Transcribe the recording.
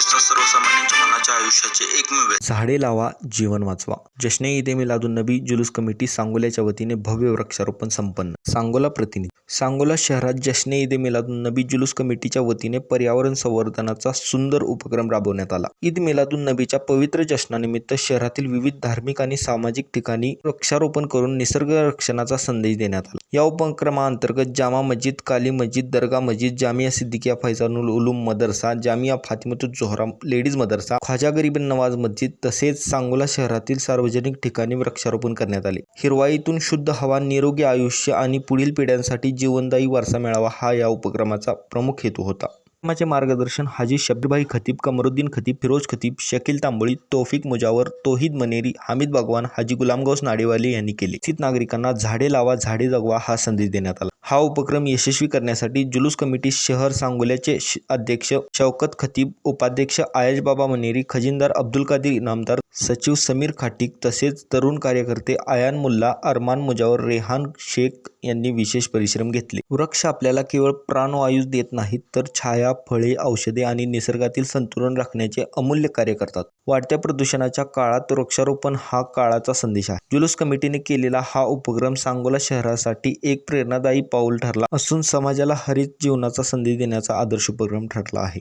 चोवीस तास सर्वसामान्यांच्या मनाच्या आयुष्याचे एकमेव झाडे लावा जीवन वाचवा. जश्ने ईदे मिलादून नबी जुलूस कमिटी सांगोल्याच्या वतीने भव्य वृक्षारोपण संपन्न. सांगोला प्रतिनिधी. सांगोला शहरात जश्ने ईदे मिलादून नबी जुलूस कमिटीच्या वतीने पर्यावरण संवर्धनाचा सुंदर उपक्रम राबवण्यात आला. ईद मिलादून नबीच्या पवित्र जश्नानिमित्त शहरातील विविध धार्मिक आणि सामाजिक ठिकाणी वृक्षारोपण करून निसर्ग रक्षणाचा संदेश देण्यात आला. या उपक्रमाअंतर्गत जामा मस्जिद काली मस्जिद दर्गा मस्जिद जामिया सिद्दीकिया फैजानुल उलूम मदरसा जामिया फातिमतुज जोहरा लेडीज मदरसा ख्वाजा गरीब नवाज मस्जिद तसेच सांगोला शहरातील सार्वजनिक ठिकाणी वृक्षारोपण करण्यात आले. हिरवाईतून शुद्ध हवा निरोगी आयुष्य आणि पुढील पिढ्यांसाठी जीवनदायी वारसा मिळावा हा या उपक्रमाचा प्रमुख हेतू होता. उपक्रमाचे मार्गदर्शन हाजी शब्दभाई खतीब कमरुद्दीन खतीब फिरोज खतीब शकील तांबोळी तौफिक मुजावर तोहिद मनेरी हामिद भगवान हाजी गुलामगौस नाडेवाले यांनी केले. स्थित नागरिकांना झाडे लावा झाडे जगवा हा संदेश देण्यात आला. हा उपक्रम यशस्वी करण्यासाठी जुलूस कमिटी शहर सांगोल्याचे श- अध्यक्ष शौकत खतीब उपाध्यक्ष आयश बाबा मनेरी खजिनदार अब्दुल कादिर इनामदार सचिव समीर खाटीक तसेच तरुण कार्यकर्ते आयान मुल्ला अरमान मुजावर रेहान शेख यांनी विशेष परिश्रम घेतले. वृक्ष आपल्याला केवळ प्राणवायूच देत नाहीत तर छाया फळे औषधे आणि निसर्गातील संतुलन राखण्याचे अमूल्य कार्य करतात. वाढत्या प्रदूषणाच्या काळात वृक्षारोपण हा काळाचा संदेश आहे. जुलूस कमिटीने केलेला हा उपक्रम सांगोला शहरासाठी एक प्रेरणादायी पाऊल ठरला असून समाजाला हरित जीवनाचा संदेश देण्याचा आदर्श उपक्रम ठरला आहे.